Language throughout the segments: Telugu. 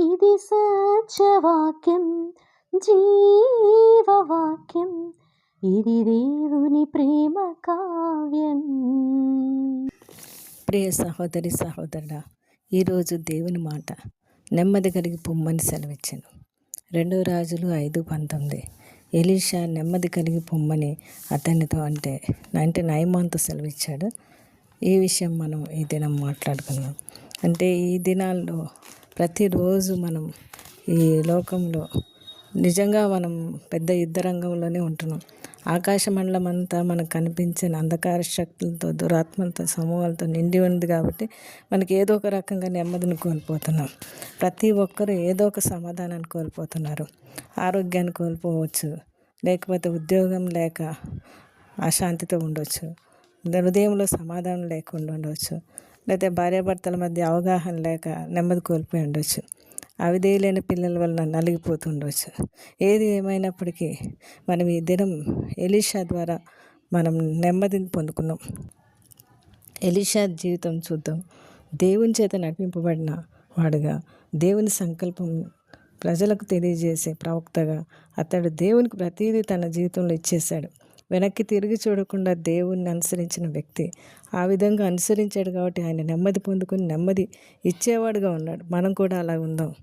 ఇది సత్యవాక్యం జీవవాక్యం. ఇది దేవుని ప్రేమ కావ్యం. ప్రియ సహోదరి సహోదరుడా ఈరోజు దేవుని మాట నెమ్మది కలిగి పొమ్మని సెలవిచ్చాను. రెండో రాజులు ఐదు పంతొమ్మిది. ఎలీషా నెమ్మది కలిగి పొమ్మని అతనితో అంటే అంటే నయమాంతో సెలవిచ్చాడు. ఈ విషయం మనం ఈ దినం మాట్లాడుకుందాం. అంటే ఈ దినాల్లో ప్రతిరోజు మనం ఈ లోకంలో నిజంగా మనం పెద్ద యుద్ధ రంగంలోనే ఉంటున్నాం. ఆకాశ మండలం అంతా మనకు కనిపించిన అంధకార శక్తులతో దురాత్మలతో సమూహాలతో నిండి ఉంది కాబట్టి మనకి ఏదో ఒక రకంగా నెమ్మదిని కోల్పోతున్నాం. ప్రతి ఒక్కరూ ఏదో ఒక సమాధానాన్ని కోల్పోతున్నారు. ఆరోగ్యాన్ని కోల్పోవచ్చు. లేకపోతే ఉద్యోగం లేక అశాంతితో ఉండొచ్చు. హృదయంలో సమాధానం లేకుండా ఉండవచ్చు లేకపోతే భార్యాభర్తల మధ్య అవగాహన లేక నెమ్మది కోల్పోయి ఉండొచ్చు. అవిధేయులైన పిల్లల వలన నలిగిపోతుండవచ్చు ఏది ఏమైనప్పటికీ మనం ఈ దినం ఎలీషా ద్వారా మనం నెమ్మదిని పొందుకున్నాం. ఎలీషా జీవితం చూద్దాం. దేవుని చేత నడిపింపబడిన వాడుగా దేవుని సంకల్పం ప్రజలకు తెలియజేసే ప్రవక్తగా అతడు దేవునికి ప్రతీదీ తన జీవితంలో ఇచ్చేశాడు. వెనక్కి తిరిగి చూడకుండా దేవుణ్ణి అనుసరించిన వ్యక్తి. ఆ విధంగా అనుసరించాడు కాబట్టి ఆయన నెమ్మది పొందుకుని నెమ్మది ఇచ్చేవాడుగా ఉన్నాడు. మనం కూడా అలా ఉందాం.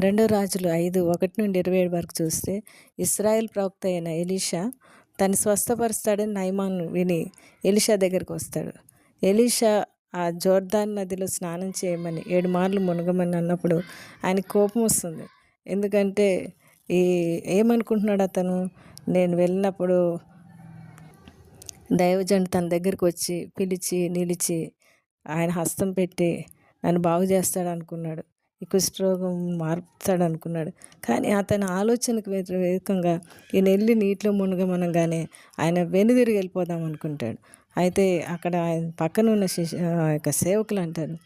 రెండో రాజులు ఐదు ఒకటి నుండి ఇరవై ఏడు వరకు చూస్తే ఇస్రాయెల్ ప్రవక్త అయిన ఎలీషా తను స్వస్థపరుస్తాడని నైమాన్ విని ఎలీషా దగ్గరికి వస్తాడు. ఎలీషా ఆ జోర్దాన్ నదిలో స్నానం చేయమని ఏడు మార్లు మునగమని అన్నప్పుడు ఆయన కోపం వస్తుంది. ఎందుకంటే ఈ ఏమనుకుంటున్నాడు అతను? నేను వెళ్ళినప్పుడు దైవజన్ తన దగ్గరికి వచ్చి పిలిచి నిలిచి ఆయన హస్తం పెట్టి నన్ను బాగు చేస్తాడు అనుకున్నాడు ఈ కుష్ఠరోగం మార్పుతాడు అనుకున్నాడు కానీ అతని ఆలోచనకు వ్యతిరేకంగా ఈయన వెళ్ళి నీటిలో మునగమనగానే ఆయన వెనుదిరిగి వెళ్ళిపోదాం అనుకుంటాడు అయితే అక్కడ ఆయన పక్కన ఉన్న శిష్యు యొక్క సేవకులు అంటారు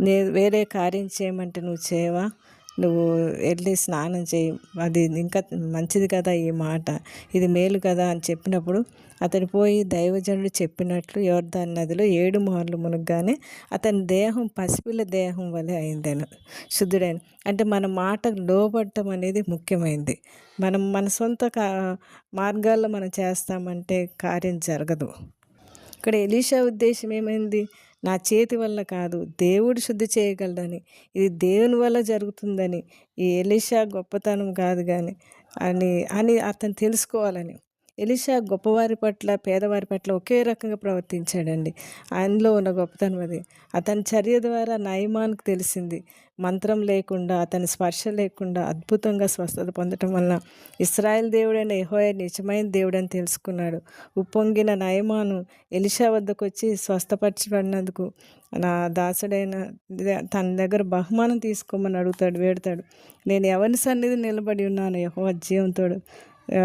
నే వేరే కార్యం చేయమంటే నువ్వు చేయవా? నువ్వు వెళ్ళి స్నానం చేయి. అది ఇంకా మంచిది కదా ఈ మాట. ఇది మేలు కదా అని చెప్పినప్పుడు అతడు పోయి దైవజనుడు చెప్పినట్లు యోర్ధాన్ నదిలో ఏడు మార్లు మునగ్గానే అతని దేహం పసిపిల్ల దేహం వలె అయిందను. శుద్ధుడైన అంటే మన మాట లోబడటం అనేది ముఖ్యమైంది. మనం మన సొంత మార్గాల్లో మనం చేస్తామంటే కార్యం జరగదు. ఇక్కడ ఎలీషా ఉద్దేశం ఏమైంది? నా చేతి వల్ల కాదు. దేవుడు శుద్ధి చేయగలడని. ఇది దేవుని వల్ల జరుగుతుందని. ఈ ఎలిషా గొప్పతనం కాదు కానీ అని అని అతను తెలుసుకోవాలని. ఎలిషా గొప్పవారి పట్ల పేదవారి పట్ల ఒకే రకంగా ప్రవర్తించాడండి. ఆయనలో ఉన్న గొప్పతనం అది. అతని చర్య ద్వారా నయమానికి తెలిసింది. మంత్రం లేకుండా అతని స్పర్శ లేకుండా అద్భుతంగా స్వస్థత పొందటం వలన ఇస్రాయల్ దేవుడైన ఎహోయ నిజమైన దేవుడని తెలుసుకున్నాడు. ఉప్పొంగిన నయమాను ఎలిషా వద్దకు వచ్చి స్వస్థపరచబడినందుకు నా దాసుడైన తన దగ్గర బహుమానం తీసుకోమని అడుగుతాడు వేడతాడు. నేను ఎవరి సన్నిధి నిలబడి ఉన్నాను యహో జీవంతోడు.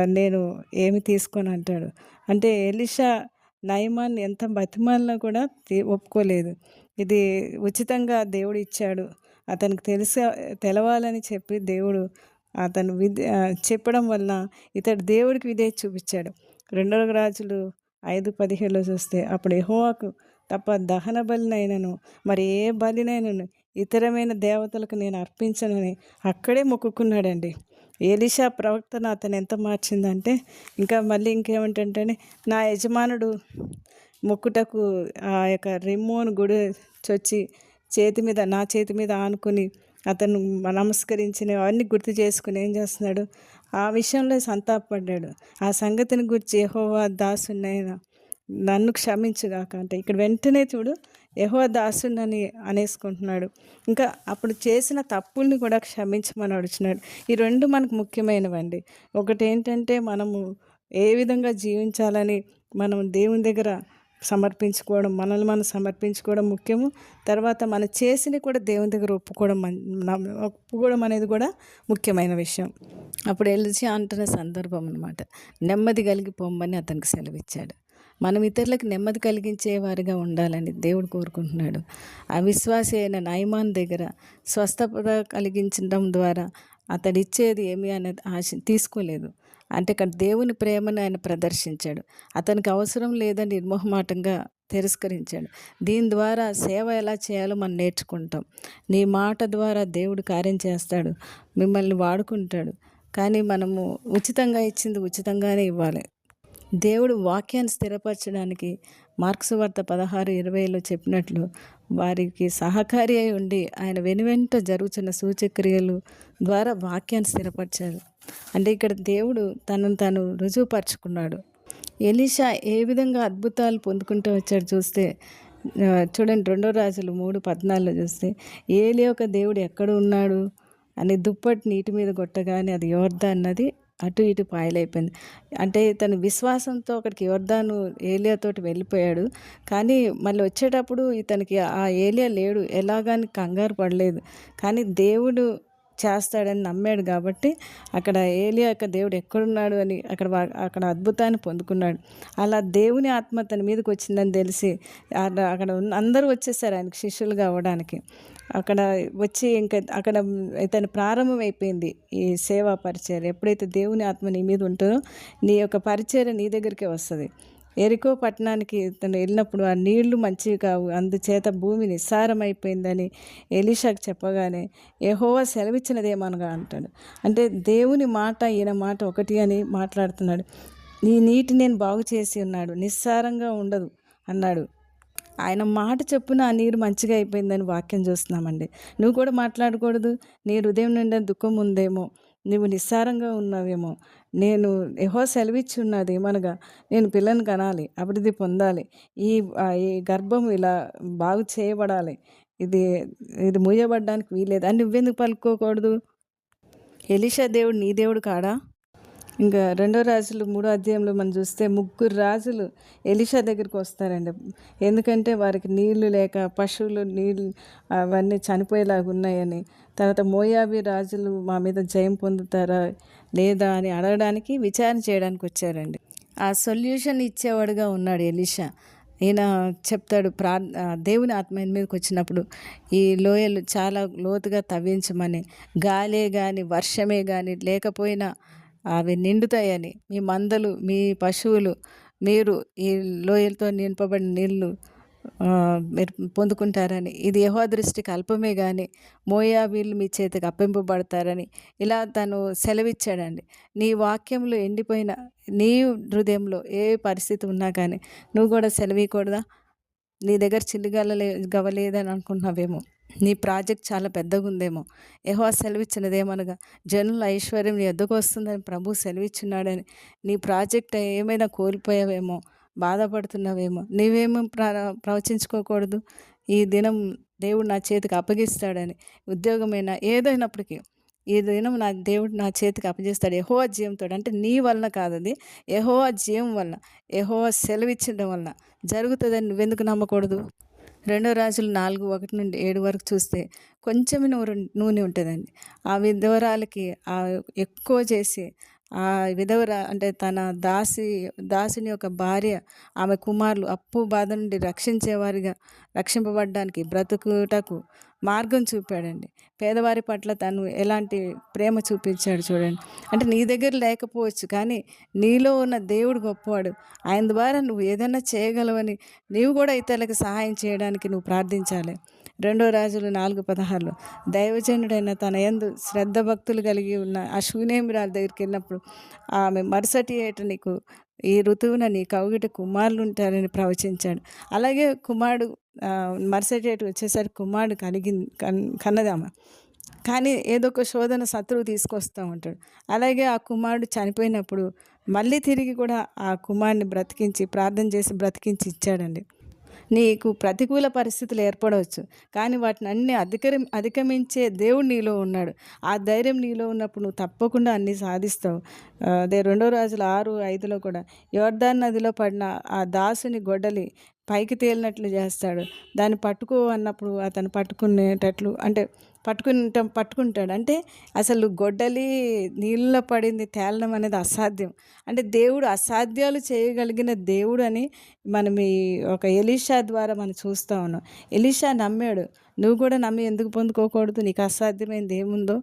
నేను ఏమి తీసుకొని అంటాడు. అంటే ఎలిషా నయమాన్ ఎంత బతిమాలినా కూడా ఒప్పుకోలేదు. ఇది ఉచితంగా దేవుడు ఇచ్చాడు. అతనికి తెలిసే తెలవాలని చెప్పి దేవుడు అతను విద్య చెప్పడం వల్ల ఇతడు దేవుడికి విధే చూపించాడు. రెండవ రాజులు ఐదు పదిహేడులో చూస్తే అప్పుడు ఎహోవాకు తప్ప దహన బలినైనను మరి ఏ బలినైనను ఇతరమైన దేవతలకు నేను అర్పించనని అక్కడే మొక్కుకున్నాడండి. ఏలిషా ప్రవక్తను అతను ఎంత మార్చిందంటే ఇంకా మళ్ళీ ఇంకేమంటే నా యజమానుడు మొక్కుటకు ఆ యొక్క రిమ్మోన్ గుడి చొచ్చి చేతి మీద నా చేతి మీద ఆనుకుని అతను నమస్కరించిన అవన్నీ గుర్తు చేసుకుని ఏం చేస్తున్నాడు? ఆ విషయంలో సంతాపడ్డాడు ఆ సంగతిని గురించి ఏహోవా దాసునైనా నన్ను క్షమించుగాక అంటే ఇక్కడ వెంటనే చూడు యహో దాసునని అనేసుకుంటున్నాడు. ఇంకా అప్పుడు చేసిన తప్పుల్ని కూడా క్షమించమని అడుచున్నాడు ఈ రెండు మనకు ముఖ్యమైనవండి. ఒకటి ఏంటంటే మనము ఏ విధంగా జీవించాలని మనం దేవుని దగ్గర సమర్పించుకోవడం మనల్ని మనం సమర్పించుకోవడం ముఖ్యము. తర్వాత మన చేసిన కూడా దేవుని దగ్గర ఒప్పుకోవడం ఒప్పుకోవడం అనేది కూడా ముఖ్యమైన విషయం. అప్పుడు ఎలిచి అంటున్న సందర్భం అనమాట నెమ్మది కలిగి పొమ్మని అతనికి సెలవిచ్చాడు. మనం ఇతరులకు నెమ్మది కలిగించేవారిగా ఉండాలని దేవుడు కోరుకుంటున్నాడు. అవిశ్వాసి అయిన నయమాన్ దగ్గర స్వస్థత కలిగించడం ద్వారా అతడు ఇచ్చేది ఏమి అనేది ఆశ తీసుకోలేదు. అంటే ఇక్కడ దేవుని ప్రేమను ఆయన ప్రదర్శించాడు. అతనికి అవసరం లేదని నిర్మోహమాటంగా తిరస్కరించాడు. దీని ద్వారా సేవ ఎలా చేయాలో మనం నేర్చుకుంటాం. నీ మాట ద్వారా దేవుడు కార్యం చేస్తాడు. మిమ్మల్ని వాడుకుంటాడు. కానీ మనము ఉచితంగా ఇచ్చింది ఉచితంగానే ఇవ్వాలి. దేవుడు వాక్యాన్ని స్థిరపరచడానికి మార్క్స్ వార్త పదహారు ఇరవైలో చెప్పినట్లు వారికి సహకారి అయి ఉండి ఆయన వెనువెంట జరుగుతున్న సూచక్రియలు ద్వారా వాక్యాన్ని స్థిరపరిచారు. అంటే ఇక్కడ దేవుడు తనను తాను రుజువుపరుచుకున్నాడు. ఎలీషా ఏ విధంగా అద్భుతాలు పొందుకుంటూ వచ్చాడు చూస్తే చూడండి రెండో రాజులు మూడు పద్నాలుగులో చూస్తే ఏలి ఒక దేవుడు ఎక్కడ ఉన్నాడు అని దుప్పటి నీటి మీద కొట్టగానే అది యోర్ధ అన్నది అటు ఇటు పాయలైపోయింది. అంటే తను విశ్వాసంతో అక్కడికి యోర్దాను ఏలియాతోటి వెళ్ళిపోయాడు. కానీ మళ్ళీ వచ్చేటప్పుడు ఇతనికి ఆ ఏలియా లేడు. ఎలాగాని కంగారు పడలేదు. కానీ దేవుడు చేస్తాడని నమ్మాడు కాబట్టి అక్కడ ఏలియా యొక్క దేవుడు ఎక్కడున్నాడు అని అక్కడ వా- అక్కడ అద్భుతాన్ని పొందుకున్నాడు. అలా దేవుని ఆత్మ తన మీదకి వచ్చిందని తెలిసి అక్కడ ఉన్న అందరూ వచ్చేసారు ఆయనకి శిష్యులుగా అవ్వడానికి. అక్కడ వచ్చి ఇంకా అక్కడ ఇతను ప్రారంభం అయిపోయింది ఈ సేవా పరిచయం. ఎప్పుడైతే దేవుని ఆత్మ నీ మీద ఉంటుందో నీ యొక్క పరిచయం నీ దగ్గరికే వస్తుంది. ఎరికో పట్టణానికి తను వెళ్ళినప్పుడు ఆ నీళ్ళు మంచివి కావు. అందుచేత భూమి నిస్సారమైపోయిందని ఎలీషాకు చెప్పగానే ఏహోవా సెలవిచ్చినదేమనగా అంటాడు. అంటే దేవుని మాట ఈయన మాట ఒకటి అని మాట్లాడుతున్నాడు. నీ నీటి నేను బాగు చేసి ఉన్నాడు. నిస్సారంగా ఉండదు అన్నాడు. ఆయన మాట చెప్పున ఆ నీరు మంచిగా అయిపోయిందని వాక్యం చూస్తున్నామండి. నువ్వు కూడా మాట్లాడకూడదు. నీ హృదయం నిండా దుఃఖం ఉందేమో. నువ్వు నిస్సారంగా ఉన్నావేమో. నేను ఎహో సెలవిచ్చి ఉన్నది ఏమనగా నేను పిల్లని కనాలి అభివృద్ధి పొందాలి. ఈ ఈ గర్భం ఇలా బాగు చేయబడాలి. ఇది ఇది మూయబడడానికి వీలేదు అని నువ్వెందుకు పలుకోకూడదు ఎలిషా దేవుడు నీ దేవుడు కాడా? ఇంకా రెండో రాజులు మూడో అధ్యాయంలో మనం చూస్తే ముగ్గురు రాజులు ఎలిషా దగ్గరికి వస్తారండి. ఎందుకంటే వారికి నీళ్ళు లేక పశువులు నీళ్ళు అవన్నీ చనిపోయేలాగా ఉన్నాయని. తర్వాత మోయాబి రాజులు మా మీద జయం పొందుతారా లేదా అని అడగడానికి విచారణ చేయడానికి వచ్చారండి. ఆ సొల్యూషన్ ఇచ్చేవాడుగా ఉన్నాడు ఎలిషా. ఈయన చెప్తాడు ప్రా దేవుని ఆత్మ మీదకి వచ్చినప్పుడు ఈ లోయలు చాలా లోతుగా తవ్వించమని. గాలే కానీ వర్షమే కానీ లేకపోయినా అవి నిండుతాయని. మీ మందలు మీ పశువులు మీరు ఈ లోయలతో నింపబడిన నీళ్ళు మీరు పొందుకుంటారని. ఇది యహో దృష్టికి అల్పమే కానీ మోయాబీలు మీ చేతికి అప్పింపబడతారని ఇలా తను సెలవిచ్చాడండి. నీ వాక్యంలో ఎండిపోయిన నీ హృదయంలో ఏ పరిస్థితి ఉన్నా కానీ నువ్వు కూడా సెలవీయకూడదా? నీ దగ్గర చిల్లిగల గవలేదని అనుకుంటున్నావేమో. నీ ప్రాజెక్ట్ చాలా పెద్దగా ఉందేమో ఏహో సెలవిచ్చినదేమనగా జనుల ఐశ్వర్యం నీ ఎద్దకు వస్తుందని ప్రభు సెలవిచ్చున్నాడని నీ ప్రాజెక్ట్ ఏమైనా కోల్పోయావేమో బాధపడుతున్నావేమో నీవేమో ప్ర ప్రవచించుకోకూడదు. ఈ దినం దేవుడు నా చేతికి అప్పగిస్తాడని ఉద్యోగమైనా ఏదైనప్పటికీ ఈ దినం నా దేవుడు నా చేతికి అప్పజేస్తాడు యెహోవా జీవంతో అంటే నీ వలన కాదది యెహోవా జీవం వలన యెహోవా సెలవిచ్చడం వలన జరుగుతుందని నువ్వెందుకు నమ్మకూడదు? రెండో రాజులు నాలుగు ఒకటి నుండి ఏడు వరకు చూస్తే కొంచెం నూనె నూనె ఉంటుందండి. ఆ విధవరాలకి ఎక్కువ చేసి ఆ విధవర అంటే తన దాసి దాసిని యొక్క భార్య ఆమె కుమారులు అప్పు బాధ నుండి రక్షించేవారిగా రక్షింపబడడానికి బ్రతుకుటకు మార్గం చూపాడండి. పేదవారి పట్ల తను ఎలాంటి ప్రేమ చూపించాడు చూడండి. అంటే నీ దగ్గర లేకపోవచ్చు కానీ నీలో ఉన్న దేవుడు గొప్పవాడు. ఆయన ద్వారా నువ్వు ఏదైనా చేయగలవని నీవు కూడా ఇతరులకు సహాయం చేయడానికి నువ్వు ప్రార్థించాలి. రెండో రాజులు నాలుగు పదహారులో. దైవజనుడైన తన యందు శ్రద్ధ భక్తులు కలిగి ఉన్న ఆ శూనేమిరాల దగ్గరికి వెళ్ళినప్పుడు ఆమె మరుసటి ఏట నీకు ఈ ఋతువున నీ కౌగిట కుమారులు ఉంటారని ప్రవచించాడు. అలాగే కుమారుడు మరుసటి ఏట వచ్చేసరికి కుమారుడు కలిగి కన్ కానీ ఏదో ఒక శోధన శత్రువు తీసుకొస్తూ ఉంటాడు. అలాగే ఆ కుమారుడు చనిపోయినప్పుడు మళ్ళీ తిరిగి కూడా ఆ కుమారుని బ్రతికించి ప్రార్థన చేసి బ్రతికించి ఇచ్చాడండి. నీకు ప్రతికూల పరిస్థితులు ఏర్పడవచ్చు. కానీ వాటిని అన్ని అధికరి అధిగమించే దేవుడు నీలో ఉన్నాడు. ఆ ధైర్యం నీలో ఉన్నప్పుడు నువ్వు తప్పకుండా అన్నీ సాధిస్తావు. అదే రెండో రాజుల ఆరు ఐదులో కూడా యోర్దాన్ నదిలో పడిన ఆ దాసుని గొడ్డలి పైకి తేలినట్లు చేస్తాడు. దాన్ని పట్టుకో అన్నప్పుడు అతను పట్టుకునేటట్లు అంటే పట్టుకుంటాం పట్టుకుంటాడు. అంటే అసలు గొడ్డలి నీళ్ళలో పడింది తేలడం అనేది అసాధ్యం. అంటే దేవుడు అసాధ్యాలు చేయగలిగిన దేవుడు అని మనం ఈ ఒక ఎలీషా ద్వారా మనం చూస్తూ ఉన్నాం. ఎలీషా నమ్మాడు నువ్వు కూడా నమ్మి ఎందుకు పొందుకోకూడదు? నీకు అసాధ్యమైంది ఏముందో?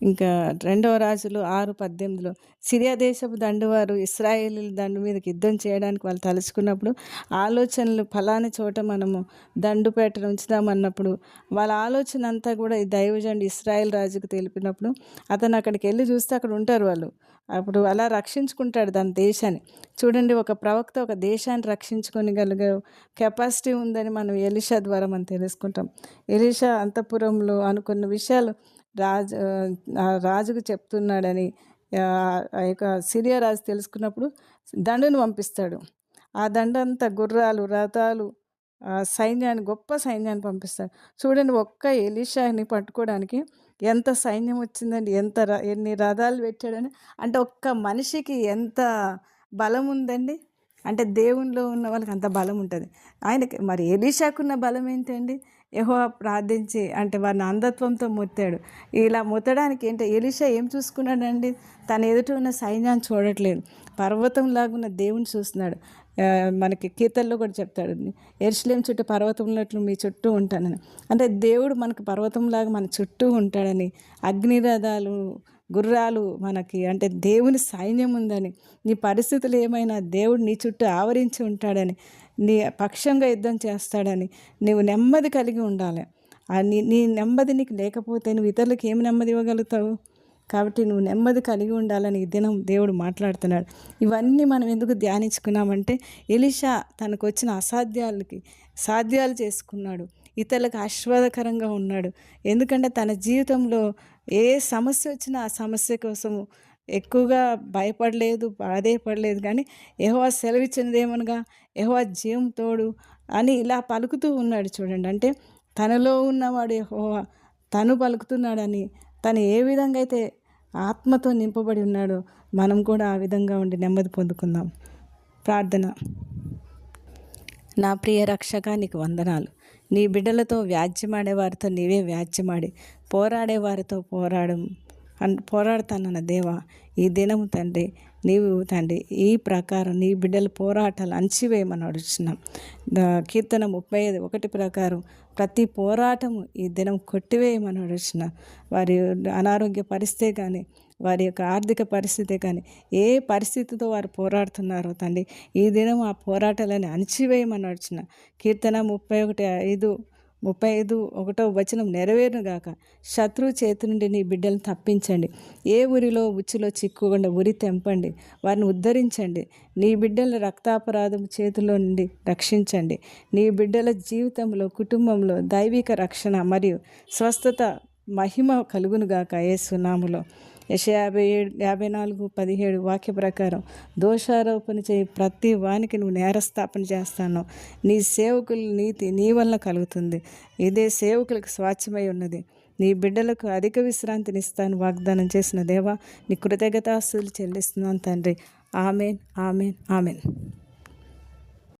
ఇంకా రెండవ రాజులు ఆరు పద్దెనిమిదిలో సిరియా దేశపు దండువారు ఇస్రాయేల్ దండు మీదకి యుద్ధం చేయడానికి వాళ్ళు తలుచుకున్నప్పుడు ఆలోచనలు ఫలాని చోట మనము దండు పెట్టను ఉంచుదామన్నప్పుడు వాళ్ళ ఆలోచన అంతా కూడా ఈ దైవజండు ఇస్రాయేల్ రాజుకు తెలిపినప్పుడు అతను అక్కడికి వెళ్ళి చూస్తే అక్కడ ఉంటారు వాళ్ళు. అప్పుడు అలా రక్షించుకుంటాడు దాని దేశాన్ని. చూడండి ఒక ప్రవక్త ఒక దేశాన్ని రక్షించుకోగలిగే కెపాసిటీ ఉందని మనం ఎలిషా ద్వారా మనం తెలుసుకుంటాం. ఎలిషా అంతఃపురంలో అనుకున్న విషయాలు రాజు రాజుకు చెప్తున్నాడని ఆ యొక్క సిరియా రాజు తెలుసుకున్నప్పుడు దండును పంపిస్తాడు. ఆ దండంతా గుర్రాలు రథాలు ఆ సైన్యాన్ని గొప్ప సైన్యాన్ని పంపిస్తాడు. చూడండి ఒక్క ఎలీషాని పట్టుకోవడానికి ఎంత సైన్యం వచ్చిందండి ఎంత ర- ఎన్ని రథాలు పెట్టాడని. అంటే ఒక్క మనిషికి ఎంత బలం ఉందండి? అంటే దేవునిలో ఉన్న వాళ్ళకి అంత బలం ఉంటుంది. ఆయనకి మరి ఎలీషాకున్న బలం ఏంటండి? యహో ప్రార్థించి అంటే వారిని అంధత్వంతో మొత్తాడు ఇలా మొత్తడానికి ఏంటో? ఎలిషా ఏం చూసుకున్నాడండి? తన ఎదుట ఉన్న సైన్యాన్ని చూడట్లేదు. పర్వతంలాగా ఉన్న దేవుని చూస్తున్నాడు. మనకి కీర్తనలో కూడా చెప్తాడు. ఎరుసలేం చుట్టూ పర్వతం ఉన్నట్లు మీ చుట్టూ ఉంటానని. అంటే దేవుడు మనకు పర్వతంలాగా మన చుట్టూ ఉంటాడని. అగ్నిరథాలు గుర్రాలు మనకి అంటే దేవుని సైన్యం ఉందని నీ పరిస్థితులు ఏమైనా దేవుడు నీ చుట్టూ ఆవరించి ఉంటాడని నీ పక్షంగా యుద్ధం చేస్తాడని నువ్వు నెమ్మది కలిగి ఉండాలి. ఆ నీ నీ నెమ్మది నీకు లేకపోతే నువ్వు ఇతరులకు ఏమి నెమ్మది ఇవ్వగలుగుతావు? కాబట్టి నువ్వు నెమ్మది కలిగి ఉండాలని ఈ దినం దేవుడు మాట్లాడుతున్నాడు. ఇవన్నీ మనం ఎందుకు ధ్యానించుకున్నామంటే ఎలిషా తనకు వచ్చిన అసాధ్యాలకి సాధ్యాలు చేసుకున్నాడు. ఇతరులకు ఆశీర్వాదకరంగా ఉన్నాడు. ఎందుకంటే తన జీవితంలో ఏ సమస్య వచ్చినా ఆ సమస్య కోసం ఎక్కువగా భయపడలేదు బాధేపడలేదు కానీ యెహోవా సెలవిచ్చినదేమనగా యెహోవా జీవం తోడు అని ఇలా పలుకుతూ ఉన్నాడు చూడండి. అంటే తనలో ఉన్నవాడు ఎహోవా తను పలుకుతున్నాడని తను ఏ విధంగా అయితే ఆత్మతో నింపబడి ఉన్నాడో మనం కూడా ఆ విధంగా ఉండి నెమ్మది పొందుకుందాం. ప్రార్థన. నా ప్రియ రక్షక నీకు వందనాలు. నీ బిడ్డలతో వ్యాజ్యమాడేవారితో నీవే వ్యాజ్యమాడి పోరాడే వారితో పోరాడం అన్ పోరాడతానన్న దేవా ఈ దినము తండ్రి నీవు తండ్రి ఈ ప్రకారం నీ బిడ్డల పోరాటాలు అణచివేయమని అడుగుతున్నాం కీర్తన ముప్పై ఐదు ఒకటి ప్రకారం ప్రతి పోరాటము ఈ దినం కొట్టివేయమని అడుగుతున్నాం వారి అనారోగ్య పరిస్థితే కానీ వారి యొక్క ఆర్థిక పరిస్థితి కానీ ఏ పరిస్థితితో వారు పోరాడుతున్నారో తండ్రి ఈ దినం ఆ పోరాటాలని అణచివేయమని వచ్చిన కీర్తన ముప్పై ఒకటి ఐదు ముప్పై ఐదు ఒకటో వచనం నెరవేరుగాక శత్రువు చేతి నుండి నీ బిడ్డలను తప్పించండి. ఏ ఊరిలో ఉచ్చులో చిక్కుకుండా ఉరి తెంపండి. వారిని ఉద్ధరించండి. నీ బిడ్డల రక్తాపరాధం చేతిలో నుండి రక్షించండి. నీ బిడ్డల జీవితంలో కుటుంబంలో దైవిక రక్షణ మరియు స్వస్థత మహిమ కలుగునుగాక ఏ సునాములో యశ యాభై ఏడు యాభై నాలుగు పదిహేడు వాక్య ప్రకారం దోషారోపణ చేయి. ప్రతి వానికి నువ్వు నేరస్థాపన చేస్తాను. నీ సేవకుల నీతి నీ వలన కలుగుతుంది. ఇదే సేవకులకు స్వాచ్ఛమై ఉన్నది. నీ బిడ్డలకు అధిక విశ్రాంతిని ఇస్తాను వాగ్దానం చేసిన దేవా నీ కృతజ్ఞతాస్తులు చెల్లిస్తున్నాను తండ్రి. Amen amen amen.